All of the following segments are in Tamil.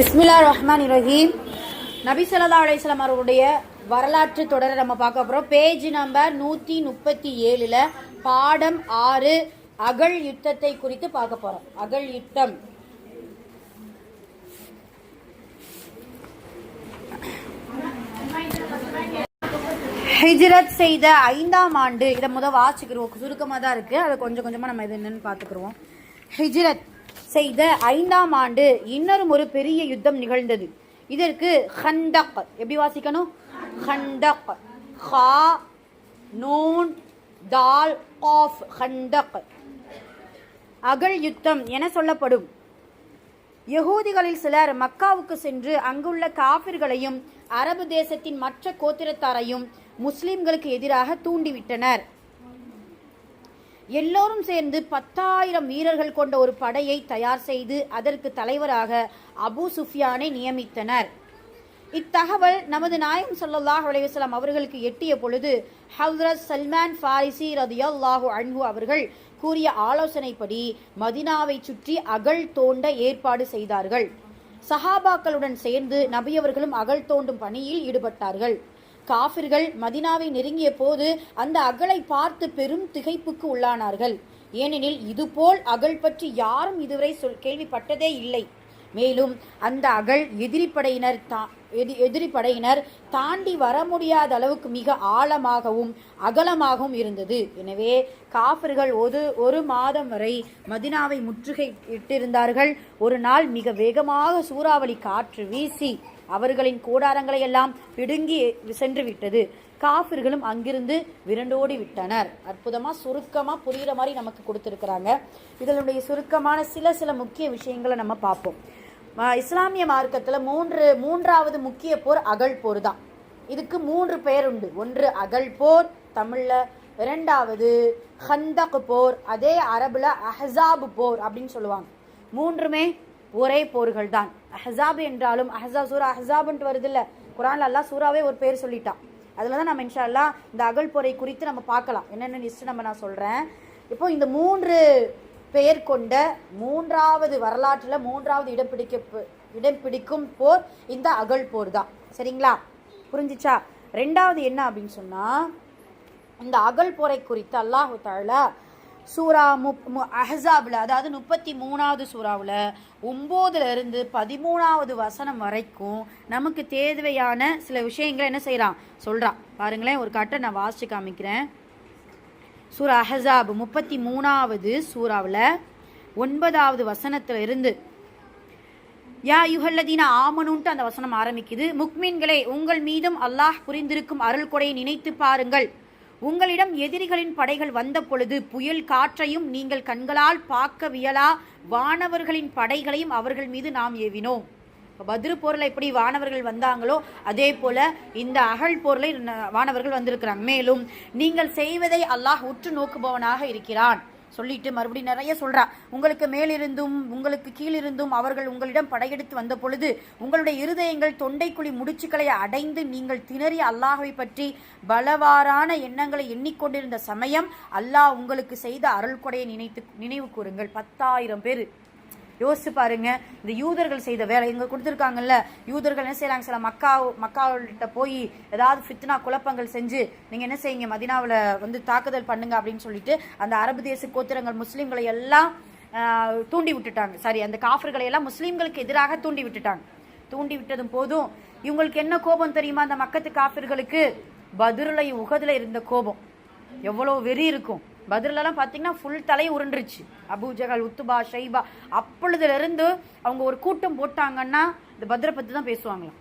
பிஸ்மில்லா ரஹ்மான் இரஹீம் நபி ஸல்லல்லாஹு அலையம் அவருடைய வரலாற்று தொடரை நம்ம பார்க்க போகிறோம் பேஜ் நம்பர் நூற்றி முப்பத்தி ஏழில் பாடம் ஆறு அகழ் யுத்தத்தை குறித்து பார்க்க போகிறோம் அகழ் யுத்தம். ஹிஜ்ரத் செய்த ஐந்தாம் ஆண்டு இதை முதல் வாசிக்கிறோம். சுருக்கமாக தான் இருக்குது அதை கொஞ்சம் கொஞ்சமாக நம்ம இது என்னென்னு பார்த்துக்குருவோம். ஹிஜ்ரத். செய்த ஐந்தாம் ஆண்டு இன்னொரும் ஒரு பெரிய யுத்தம் நிகழ்ந்தது. இதற்கு ஹண்டக் எப்படி வாசிக்கணும்? ஹண்டக் ஹா நூன் தால் ஆஃப் ஹண்டக் அகல் யுத்தம் என சொல்லப்படும். யகூதிகளில் சிலர் மக்காவுக்கு சென்று அங்குள்ள காபிர்களையும் அரபு தேசத்தின் மற்ற கோத்திரத்தாரையும் முஸ்லிம்களுக்கு எதிராக தூண்டிவிட்டனர். எல்லோரும் சேர்ந்து பத்தாயிரம் வீரர்கள் கொண்ட ஒரு படையை தயார் செய்து அதற்கு தலைவராக அபு சுஃபியானை நியமித்தனர். இத்தகவல் நமது நாயம் ஸல்லல்லாஹு அலைஹி அவர்களுக்கு எட்டிய பொழுது ஹவ்ரத் சல்மான் ஃபாரிசி ரதியல்லாஹு அன்ஹு அவர்கள் கூறிய ஆலோசனைப்படி மதினாவை சுற்றி அகழ் தோண்ட ஏற்பாடு செய்தார்கள். சஹாபாக்களுடன் சேர்ந்து நபியவர்களும் அகழ் தோண்டும் பணியில் ஈடுபட்டார்கள். காஃபிர்கள் மதினாவை நெருங்கிய போது அந்த அகலை பார்த்து பெரும் திகைப்புக்கு உள்ளானார்கள். ஏனெனில் இதுபோல் அகல் பற்றி யாரும் இதுவரை சொல் கேள்விப்பட்டதே இல்லை. மேலும் அந்த அகல் எதிரிப்படையினர் தா எதி எதிரிப்படையினர் தாண்டி வர முடியாத அளவுக்கு மிக ஆழமாகவும் அகலமாகவும் இருந்தது. எனவே காஃபர்கள் ஒரு ஒரு மாதம் வரை மதினாவை முற்றுகை இட்டிருந்தார்கள். ஒரு நாள் மிக வேகமாக சூறாவளி காற்று வீசி அவர்களின் கூடாரங்களை எல்லாம் பிடுங்கி சென்று விட்டது காஃபிர்களும் அங்கிருந்து விரண்டோடி விட்டனர் அற்புதமாக சுருக்கமாக புரிகிற மாதிரி நமக்கு கொடுத்துருக்குறாங்க. இதனுடைய சுருக்கமான சில சில முக்கிய விஷயங்களை நம்ம பார்ப்போம். இஸ்லாமிய மார்க்கத்தில் மூன்று மூன்றாவது முக்கிய போர் அகழ் போர் தான் இதுக்கு மூன்று பெயர் உண்டு. ஒன்று அகழ் போர் தமிழில் இரண்டாவது ஹந்தக் போர் அதே அரபில் அஹ்ஸாப் போர் அப்படின்னு சொல்லுவாங்க. மூன்றுமே ஒரே போர்கள் தான் அஹ்ஸாப் என்றாலும் அஹசா சூரா அஹ்ஸாப்ன்ட்டு வருது இல்லை குரான் அல்லாஹ் சூறாவே ஒரு பேர் சொல்லிட்டான். அதில் தான் நம்ம இன்ஷால்லா இந்த அகல் போரை குறித்து நம்ம பார்க்கலாம். என்னென்ன லிஸ்ட் நம்ம நான் சொல்கிறேன் இப்போ இந்த மூன்று பெயர் கொண்ட மூன்றாவது வரலாற்றில் மூன்றாவது இடம் பிடிக்க இடம் பிடிக்கும் போர் இந்த அகல் போர் தான் சரிங்களா? புரிஞ்சிச்சா? ரெண்டாவது என்ன அப்படின்னு சொன்னால் இந்த அகல் போரை குறித்து அல்லாஹு தாலா சூரா முப் மு அஹ்ஸாப்ல அதாவது முப்பத்தி மூணாவது சூறாவில் ஒம்போதுலேருந்து பதிமூணாவது வசனம் வரைக்கும் நமக்கு தேவையான சில விஷயங்களை என்ன செய்கிறான் சொல்கிறான் பாருங்களேன் ஒரு கட்டை நான் வாசிச்சு காமிக்கிறேன். சூரா அஹசாப் முப்பத்தி மூணாவது சூறாவில் ஒன்பதாவது வசனத்தில் இருந்து யா யுகல்லதீன ஆமனுன்ட்டு அந்த வசனம் ஆரம்பிக்குது. முக்மீன்களே உங்கள் மீதும் அல்லாஹ் புரிந்திருக்கும் அருள் கொடையை நினைத்து பாருங்கள். உங்களிடம் எதிரிகளின் படைகள் வந்த பொழுது புயல் காற்றையும் நீங்கள் கண்களால் பார்க்க வியலா வானவர்களின் படைகளையும் அவர்கள் மீது நாம் ஏவினோம். இப்ப பத்ரு போரில் எப்படி வானவர்கள் வந்தாங்களோ அதே போல இந்த அகழ் போரில் ந- வானவர்கள் வந்திருக்கிறாங்க. மேலும் நீங்கள் செய்வதை அல்லாஹ் உற்று நோக்குபவனாக இருக்கிறான். சொல்லிட்டு மறுபடியும் நிறைய சொல்றா. உங்களுக்கு மேலிருந்தும் உங்களுக்கு கீழிருந்தும் அவர்கள் உங்களிடம் படையெடுத்து வந்த பொழுது உங்களுடைய இருதயங்கள் தொண்டைக்குழி முடிச்சுக்களை அடைந்து நீங்கள் திணறி அல்லாஹை பற்றி பலவாறான எண்ணங்களை எண்ணிக்கொண்டிருந்த சமயம் அல்லாஹ் உங்களுக்கு செய்த அருள் கொடையை நினைத்து நினைவு கூறுங்கள். பத்தாயிரம் பேர். யோசிச்சு பாருங்க இந்த யூதர்கள் செய்த வேலை இங்க கொடுத்துருக்காங்கல்ல யூதர்கள் என்ன செய்யறாங்க சில மக்கா மக்காவிட்ட போய் ஏதாவது ஃபித்னா குழப்பங்கள் செஞ்சு நீங்க என்ன செய்யுங்க மதினாவில் வந்து தாக்குதல் பண்ணுங்க அப்படின்னு சொல்லிட்டு அந்த அரபு தேச கோத்திரங்கள் முஸ்லீம்களை எல்லாம் தூண்டி விட்டுட்டாங்க. சாரி அந்த காஃபர்களை எல்லாம் முஸ்லீம்களுக்கு எதிராக தூண்டி விட்டுட்டாங்க. தூண்டி விட்டதும் போதும் இவங்களுக்கு என்ன கோபம் தெரியுமா அந்த மக்கத்து காஃபிர்களுக்கு? பதுருலை உகதில் இருந்த கோபம். எவ்வளோ வெறி இருக்கும். பதிலெல்லாம் பார்த்தீங்கன்னா ஃபுல் தலை உருண்டுருச்சு. அபூஜகல் உத்துபா ஷைபா. அப்பொழுதுலேருந்து அவங்க ஒரு கூட்டம் போட்டாங்கன்னா இந்த பத்ரை பற்றி தான் பேசுவாங்களாம்.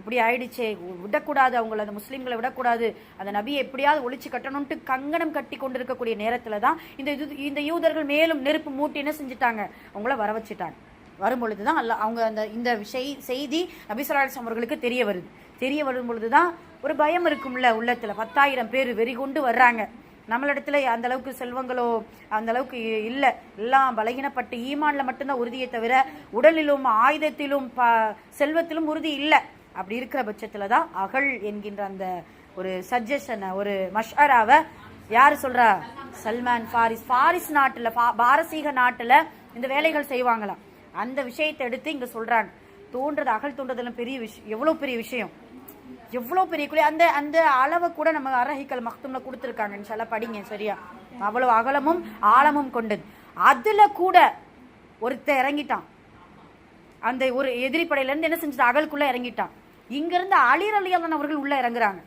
இப்படி ஆயிடுச்சே. விடக்கூடாது அவங்கள அந்த முஸ்லீம்களை விடக்கூடாது. அந்த நபியை எப்படியாவது ஒழிச்சு கட்டணும்ட்டு கங்கணம் கட்டி கொண்டிருக்கக்கூடிய நேரத்தில் தான் இந்த இது இந்த யூதர்கள் மேலும் நெருப்பு மூட்டி என்ன செஞ்சுட்டாங்க? அவங்கள வர வச்சுட்டாங்க. வரும்பொழுது தான் அல்ல அவங்க அந்த இந்த விஷய செய்தி நபிசராஜ் அவர்களுக்கு தெரிய வருது. தெரிய வரும் பொழுது தான் ஒரு பயம் இருக்கும்ல உள்ளத்தில். பத்தாயிரம் பேர் வெறி கொண்டு வர்றாங்க. நம்மளிடத்துல அந்த அளவுக்கு செல்வங்களோ அந்த அளவுக்கு இ- எல்லாம் பலகீனப்பட்டு ஈமான்ல மட்டும்தான் உறுதியை தவிர உடலிலும் ஆயுதத்திலும் ப செல்வத்திலும் உறுதி இல்லை. அப்படி இருக்கிற பட்சத்துல தான் அகழ் என்கின்ற அந்த ஒரு சஜஷனை ஒரு மஷ்அராவை யார் சொல்றா? சல்மான் ஃபாரிஸ். ஃபாரிஸ் நாட்டில் பா- பாரசீக நாட்டில் இந்த வேலைகள் செய்வாங்களாம். அந்த விஷயத்தை எடுத்து இங்கே சொல்கிறாங்க தோன்றது அகல் தோன்றதெல்லாம் பெரிய விஷயம். எவ்வளோ பெரிய விஷயம். எவ்வளோ பெரிய குழி? அந்த அந்த அளவை கூட நம்ம அரஹிக்கல் மக்தும்ல கொடுத்துருக்காங்க. இன்ஷால்லா படிங்க சரியா? அவ்வளோ அகலமும் ஆழமும் கொண்டது. அதுல கூட ஒருத்தன் இறங்கிட்டான். அந்த ஒரு எதிரிப்படையிலேருந்து இருந்து என்ன செஞ்சுட்டு அகலுக்குள்ள இறங்கிட்டான். இங்க இருந்து அலிர் அலியாளன் அவர்கள் உள்ள இறங்குறாங்க.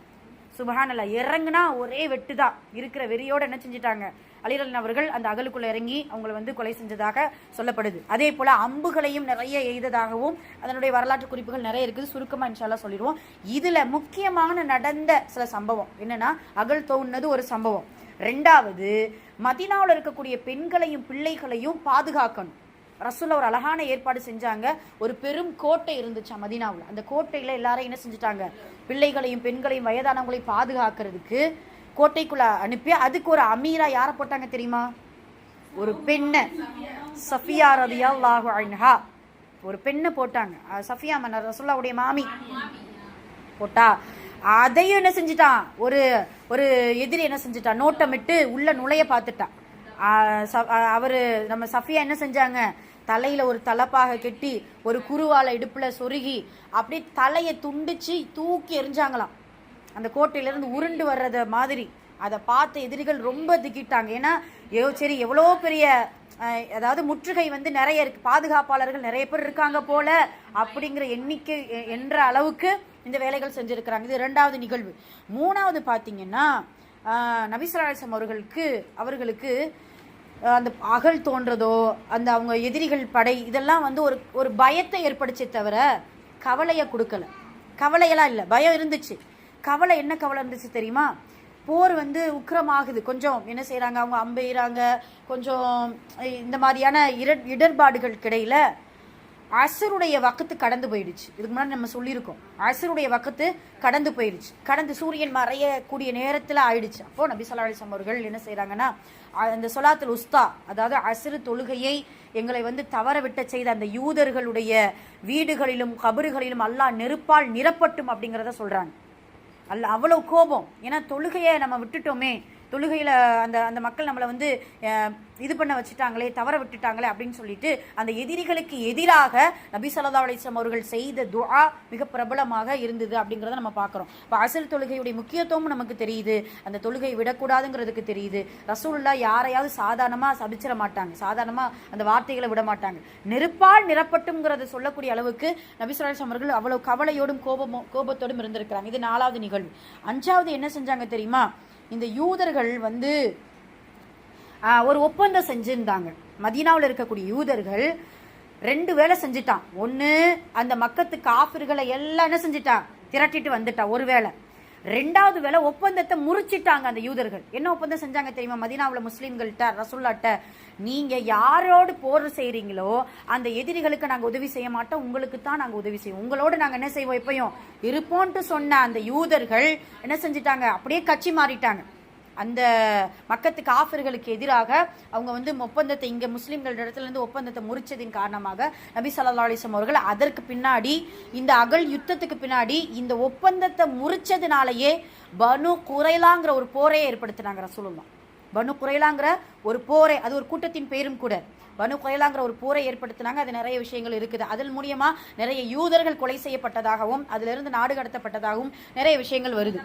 சுபஹானல்லா இறங்குனா ஒரே வெட்டு தான் இருக்கிற வெறியோட என்ன செஞ்சுட்டாங்க? அலிரலன் அவர்கள் அந்த அகலுக்குள்ள இறங்கி அவங்களை வந்து கொலை செஞ்சதாக சொல்லப்படுது. அதே போல அம்புகளையும் நிறைய எய்ததாகவும் அதனுடைய வரலாற்று குறிப்புகள் நிறைய இருக்குது. சுருக்கமா இன்ஷால்லா சொல்லிடுவோம். இதுல முக்கியமான நடந்த சில சம்பவம். என்னன்னா அகல் தோணுனது ஒரு சம்பவம். ரெண்டாவது மதினாவில் இருக்கக்கூடிய பெண்களையும் பிள்ளைகளையும் பாதுகாக்கணும். ரசூல்லா ஒரு அழகான ஏற்பாடு செஞ்சாங்க. ஒரு பெரும் கோட்டை இருந்துச்சு மதினாவில். அந்த கோட்டையில எல்லாரும் என்ன செஞ்சுட்டாங்க? பிள்ளைகளையும் பெண்களையும் வயதானவங்களையும் பாதுகாக்கிறதுக்கு கோட்டைக்குள்ள அனுப்பி அதுக்கு ஒரு அமீரா யாரை போட்டாங்க தெரியுமா? ஒரு பெண்ணை. சஃபியா ரதியல்லாஹு அன்ஹா. ஒரு பெண்ணை போட்டாங்க. சஃபியா மன்னர் ரசுல்லாவுடைய மாமி. போட்டா. அதையும் என்ன செஞ்சிட்டான் ஒரு ஒரு எதிரி என்ன செஞ்சிட்டான் நோட்டமிட்டு உள்ள நுழைய பார்த்துட்டான் ச- அவரு நம்ம சஃபியா என்ன செஞ்சாங்க? தலையில ஒரு தலப்பாக கெட்டி ஒரு குருவால இடுப்புல சொருகி அப்படியே தலையை துண்டிச்சு தூக்கி எறிஞ்சாங்களாம். அந்த கோட்டையிலேருந்து உருண்டு வர்றத மாதிரி. அதை பார்த்த எதிரிகள் ரொம்ப திக்கிட்டாங்க ஏன்னா எவ் சரி எவ்வளோ பெரிய அதாவது முற்றுகை வந்து நிறைய இருக்கு. பாதுகாப்பாளர்கள் நிறைய பேர் இருக்காங்க போல அப்படிங்கிற எண்ணிக்கை என்ற அளவுக்கு இந்த வேலைகள் செஞ்சுருக்கிறாங்க. இது ரெண்டாவது நிகழ்வு. மூணாவது பார்த்தீங்கன்னா நபிசராசம் அவர்களுக்கு அவர்களுக்கு அந்த அகல் தோன்றதோ அந்த அவங்க எதிரிகள் படை இதெல்லாம் வந்து ஒரு ஒரு பயத்தை ஏற்படுச்சே தவிர கவலையை கொடுக்கல. கவலையெல்லாம் இல்லை. பயம் இருந்துச்சு. கவலை என்ன கவலை இருந்துச்சு தெரியுமா? போர் வந்து உக்கிரமாகுது. கொஞ்சம் என்ன செய்கிறாங்க அவங்க அம்பெய்கிறாங்க கொஞ்சம் இந்த மாதிரியான இடர் இடர்பாடுகளுக்கு இடையில் அசருடைய வக்கத்து கடந்து போயிடுச்சு. இதுக்கு முன்னாடி நம்ம சொல்லியிருக்கோம். அசருடைய வக்கத்து கடந்து போயிடுச்சு. கடந்து சூரியன் மறையக்கூடிய நேரத்தில் ஆயிடுச்சு. அப்போ நபி சொல்லா அலிஸ்லாம் அவர்கள் என்ன செய்கிறாங்கன்னா அந்த சொலாத்துல் உஸ்தா அதாவது அசரு தொழுகையை எங்களை வந்து தவற விட்ட செய்த அந்த யூதர்களுடைய வீடுகளிலும் கபறுகளிலும் அல்லா நெருப்பால் நிரப்பட்டும் அப்படிங்கிறத சொல்கிறாங்க அல்ல அவ்வளவு கோபம். ஏன்னா தொழுகையை நம்ம விட்டுட்டோமே தொழுகையில் அந்த அந்த மக்கள் நம்மளை வந்து இது பண்ண வச்சுட்டாங்களே தவற விட்டுட்டாங்களே அப்படின்னு சொல்லிட்டு அந்த எதிரிகளுக்கு எதிராக நபி ஸல்லல்லாஹு அலிஸ்லாம் அவர்கள் செய்த துஆ மிக பிரபலமாக இருந்தது அப்படிங்கிறத நம்ம பார்க்குறோம். இப்போ அசல் தொழுகையுடைய முக்கியத்துவம் நமக்கு தெரியுது. அந்த தொழுகையை விடக்கூடாதுங்கிறதுக்கு தெரியுது. ரசூல்லா யாரையாவது சாதாரணமாக சபிச்சிட மாட்டாங்க. சாதாரணமாக அந்த வார்த்தைகளை விட மாட்டாங்க. நெருப்பால் நிரப்பட்டுங்கிறத சொல்லக்கூடிய அளவுக்கு நபி ஸல்லல்லாஹு அவர்கள் அவ்வளோ கவலையோடும் கோபமோ கோபத்தோடும் இருந்திருக்கிறாங்க. இது நாலாவது நிகழ்வு. அஞ்சாவது என்ன செஞ்சாங்க தெரியுமா? இந்த யூதர்கள் வந்து ஒரு ஒப்பந்தம் செஞ்சுருந்தாங்க. மதீனாவில் இருக்கக்கூடிய யூதர்கள் ரெண்டு வேலை செஞ்சுட்டான். ஒன்று அந்த மக்கத்து காஃபிர்களை எல்லாம் என்ன செஞ்சுட்டான்? திரட்டிட்டு வந்துட்டான் ஒரு வேலை ரெண்டாவது வேலை ஒப்பந்தத்தை முறிச்சிட்டாங்க அந்த யூதர்கள். என்ன ஒப்பந்தம் செஞ்சாங்க தெரியுமா? மதீனாவில் முஸ்லீம்கள்கிட்ட ரசுல்லாட்ட நீங்கள் யாரோடு போர் செய்கிறீங்களோ அந்த எதிரிகளுக்கு நாங்கள் உதவி செய்ய மாட்டோம் உங்களுக்கு தான் நாங்கள் உதவி செய்வோம். உங்களோட நாங்கள் என்ன செய்வோம் எப்பயும்? இருப்போன்ட்டு சொன்ன அந்த யூதர்கள் என்ன செஞ்சுட்டாங்க? அப்படியே கட்சி மாறிட்டாங்க. அந்த மக்கத்து காஃபிர்களுக்கு எதிராக அவங்க வந்து ஒப்பந்தத்தை இங்கே முஸ்லீம்கள் இடத்துலேருந்து ஒப்பந்தத்தை முறிச்சதின் காரணமாக நபி சல்லா அலிஸ்லாம் அவர்கள் அதற்கு பின்னாடி இந்த அகல் யுத்தத்துக்கு பின்னாடி இந்த ஒப்பந்தத்தை முறிச்சதுனாலேயே பனு குறைலாங்கிற ஒரு போரையே ஏற்படுத்தினாங்க ரசூலுல்லாஹ். பனு குறைலாங்கிற ஒரு போரை அது ஒரு கூட்டத்தின் பேரும் கூட. பனு குறைலாங்கிற ஒரு போரை ஏற்படுத்தினாங்க. அது நிறைய விஷயங்கள் இருக்குது. அதன் மூலியமா நிறைய யூதர்கள் கொலை செய்யப்பட்டதாகவும் அதிலிருந்து நாடு கடத்தப்பட்டதாகவும் நிறைய விஷயங்கள் வருது.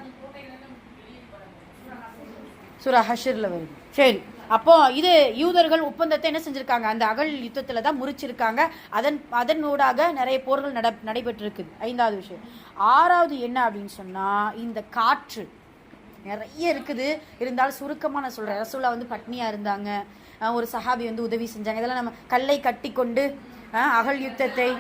சூரா ஹஷரில் வருது சரி அப்போ இது யூதர்கள் ஒப்பந்தத்தை என்ன செஞ்சிருக்காங்க? அந்த அகல் யுத்தத்தில் தான் முறிச்சிருக்காங்க. அதன் அதனூடாக நிறைய போர்கள் நட நடைபெற்றிருக்குது ஐந்தாவது விஷயம். ஆறாவது என்ன அப்படின்னு சொன்னால் இந்த காற்று நிறைய இருக்குது. இருந்தாலும் சுருக்கமாக நான் சொல்கிறேன் ரசூலா வந்து பட்னியாக இருந்தாங்க. ஒரு சஹாபி வந்து உதவி செஞ்சாங்க. இதெல்லாம் நம்ம கல்லை கட்டி கொண்டு அகல் யுத்தத்தை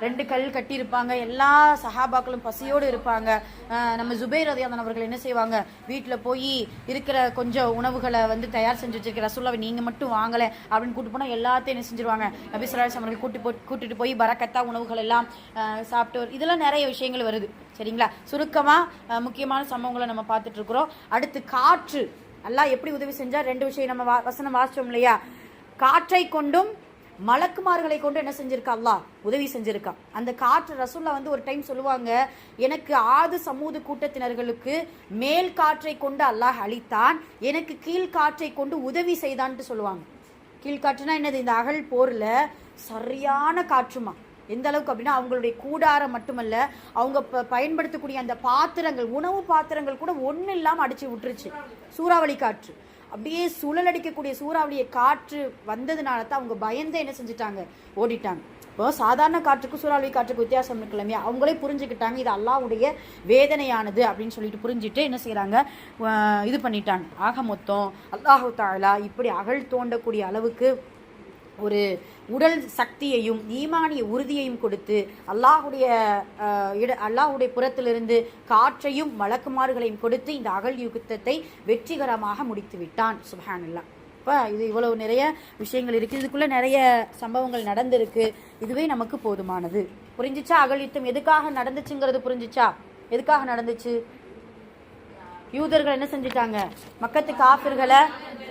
ரெண்டு கல் கட்டியிருப்பாங்க. எல்லா சஹாபாக்களும் பசியோடு இருப்பாங்க. நம்ம ஜுபைர் ரதியாதன் அவர்கள் என்ன செய்வாங்க? வீட்டில் போய் இருக்கிற கொஞ்சம் உணவுகளை வந்து தயார் செஞ்சு வச்சிருக்கிற ரசூல்லாவை நீங்கள் மட்டும் வாங்கலை அப்படின்னு கூட்டு போனால் எல்லாத்தையும் என்ன செஞ்சிருவாங்க? நபி சுல்லாஸ் அவர்கள் கூட்டி போ கூட்டிட்டு போய் பரக்கத்தா உணவுகள் எல்லாம் சாப்பிட்டு இதெல்லாம் நிறைய விஷயங்கள் வருது. சரிங்களா? சுருக்கமாக முக்கியமான சம்பவங்களை நம்ம பார்த்துட்டு இருக்கிறோம். அடுத்து காற்று. எல்லாம் எப்படி உதவி செஞ்சால் ரெண்டு விஷயம் நம்ம வா- வசனம் வாசிச்சோம் இல்லையா? காற்றை கொண்டும் மலக்குமார்களை கொண்டு என்ன செஞ்சிருக்கா? அல்லா உதவி செஞ்சிருக்கான் அந்த காற்று ரசூல்லா வந்து ஒரு டைம் சொல்லுவாங்க எனக்கு ஆது சமூது கூட்டத்தினர்களுக்கு மேல் காற்றை கொண்டு அல்லாஹ் அளித்தான் எனக்கு கீழ் காற்றை கொண்டு உதவி செய்தான்ட்டு சொல்லுவாங்க. கீழ்காற்றுனா என்னது? இந்த அகல் போரில் சரியான காற்றுமா? எந்த அளவுக்கு அப்படின்னா அவங்களுடைய கூடாரம் மட்டுமல்ல அவங்க ப- பயன்படுத்தக்கூடிய அந்த பாத்திரங்கள் உணவு பாத்திரங்கள் கூட ஒன்றும் இல்லாமல் அடித்து விட்டுருச்சு. சூறாவளி காற்று. அப்படியே சுழல் அடிக்கக்கூடிய சூறாவளியை காற்று வந்ததுனால தான் அவங்க பயந்து என்ன செஞ்சுட்டாங்க? ஓடிட்டாங்க. இப்போ சாதாரண காற்றுக்கும் சூறாவளி காற்றுக்கு வித்தியாசம் இருக்கு இல்லையா அவங்களே புரிஞ்சுக்கிட்டாங்க இது அல்லாவுடைய வேதனையானது அப்படின்னு சொல்லிட்டு புரிஞ்சுட்டு என்ன செய்கிறாங்க இது பண்ணிட்டாங்க. ஆக மொத்தம் அல்லாஹு தாலா இப்படி அகழ் தோண்டக்கூடிய அளவுக்கு ஒரு உடல் சக்தியையும் ஈமானிய உறுதியையும் கொடுத்து அல்லாஹுடைய இட அல்லாஹுடைய புறத்திலிருந்து காற்றையும் வழக்குமாறுகளையும் கொடுத்து இந்த அகல் யுத்தத்தை வெற்றிகரமாக முடித்து விட்டான் சுபஹானல்லா இப்போ இது இவ்வளவு நிறைய விஷயங்கள் இருக்குது இதுக்குள்ளே நிறைய சம்பவங்கள் நடந்திருக்கு. இதுவே நமக்கு போதுமானது. புரிஞ்சிச்சா? அகல் யுத்தம் எதுக்காக நடந்துச்சுங்கிறது புரிஞ்சிச்சா? எதுக்காக நடந்துச்சு? யூதர்கள் என்ன செஞ்சுட்டாங்க? மக்கத்து காப்பிர்களை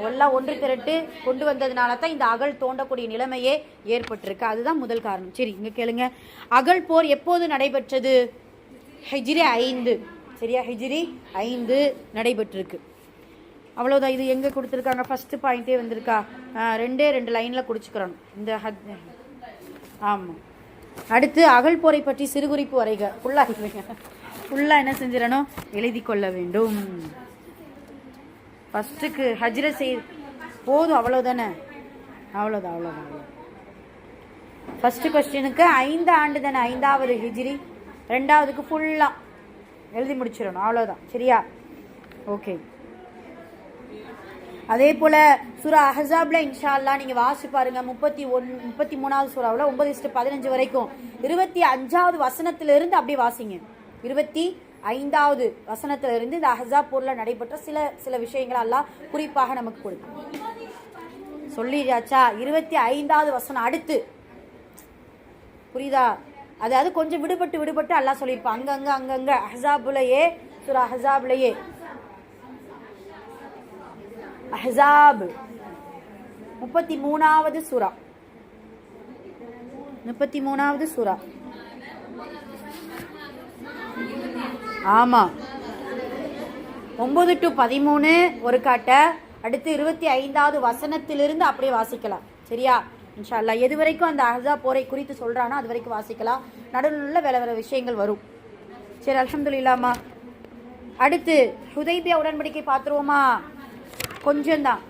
எல்லாம் ஒன்று திரட்டு கொண்டு வந்ததுனால தான் இந்த அகல் தோண்டக்கூடிய நிலைமையே ஏற்பட்டிருக்கு. அதுதான் முதல் காரணம். சரி இங்கே கேளுங்க. அகல் போர் எப்போது நடைபெற்றது? ஹிஜ்ரி ஐந்து. சரியா? ஹிஜ்ரி ஐந்து நடைபெற்றிருக்கு. அவ்வளோதான் இது எங்கே கொடுத்துருக்காங்க? ஃபஸ்ட்டு பாயிண்டே வந்திருக்கா. ரெண்டே ரெண்டு லைனில் குடிச்சுக்கிறோம். இந்த ஹத் ஆமாம் அடுத்து அகல் போரை பற்றி சிறுகுறிப்பு வரைக. ஃபுல்லாக எழுதுங்க ஃபுல்லாக என்ன செஞ்சிடணும்? எழுதி கொள்ள வேண்டும். ஃபஸ்ட்டுக்கு ஹஜ்ர செய் போதும் அவ்வளோதானே அவ்வளோதான் அவ்வளோதான் அவ்வளோ ஃபஸ்ட்டு கொஸ்டினுக்கு ஐந்து ஆண்டு தானே ஐந்தாவது ஹிஜ்ரி? ரெண்டாவதுக்கு ஃபுல்லாக எழுதி முடிச்சிடணும் அவ்வளோதான் சரியா? ஓகே அதே போல் சூரா அஹசாப்ல இன்ஷா நீங்கள் நீங்க வாசி பாருங்கள் முப்பத்தி ஒன் முப்பத்தி மூணாவது சூறாவில் ஒன்பது இஸ்ட்டு பதினஞ்சு வரைக்கும் இருபத்தி அஞ்சாவது வசனத்திலிருந்து அப்படியே வாசிங்க. இருபத்தி ஐந்தாவது வசனத்திலிருந்து இந்த அஹசாப் நடைபெற்ற சில சில விஷயங்கள் எல்லாம் குறிப்பாக நமக்கு கொடுக்கும். சொல்லியாச்சா? இருபத்தி ஐந்தாவது வசனம் அடுத்து. புரியுதா? அதாவது கொஞ்சம் விடுபட்டு விடுபட்டு எல்லாம் சொல்லியிருப்பான். அங்கங்க அங்கங்க அஹசாபுலையே சூரா அஹசாப்லயே. அஹ்ஸாப் முப்பத்தி மூணாவது சுறா முப்பத்தி மூணாவது சூரா. ஆமாம் ஒம்பது டு பதிமூணு ஒரு காட்ட அடுத்து இருபத்தி ஐந்தாவது வசனத்திலிருந்து அப்படியே வாசிக்கலாம். சரியா? இன்ஷா அல்லாஹ் எது வரைக்கும் அந்த அஹா போரை குறித்து சொல்கிறானோ அது வரைக்கும் வாசிக்கலாம். நடுவில் வேற வேறு விஷயங்கள் வரும். சரி அல்ஹம்துலில்லாமா அடுத்து ஹுதைபியா உடன்படிக்கை பார்த்துருவோமா? கொஞ்சம்தான்.